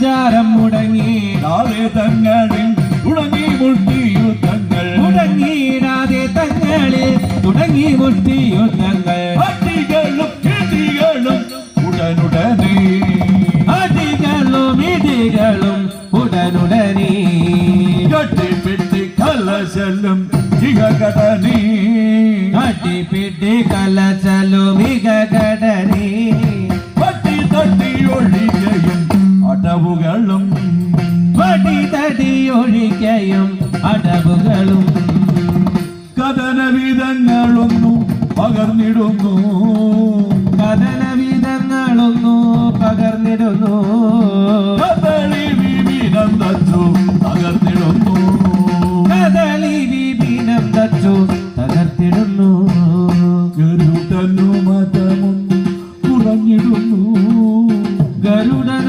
സഞ്ചാരം മുടങ്ങി തങ്ങളിൽ തുടങ്ങി മുട്ടിയുദ്ധങ്ങൾ. മുടങ്ങിയിടാതെ തങ്ങളിൽ തുടങ്ങി മുട്ടിയുദ്ധങ്ങൾ. അടികളും കിടികളും ഉടനുടനെ. അടികളും ഇടികളും ഉടനുടനെ. കട്ടിപ്പിട്ടി കലശലും ഇകകടനീ അടിപിടി കലശലും കടനെ അടവുകളും വടി തടിയൊഴിക്കയും അടവുകളും കഥനവിധങ്ങളൊന്നും പകർന്നിടുന്നു. കഥനവിധങ്ങളൊന്നും പകർന്നിടുന്നു. കഥളി ഗരുടനു മതമൊന്നും കുറഞ്ഞിടുന്നു. ഗരുടന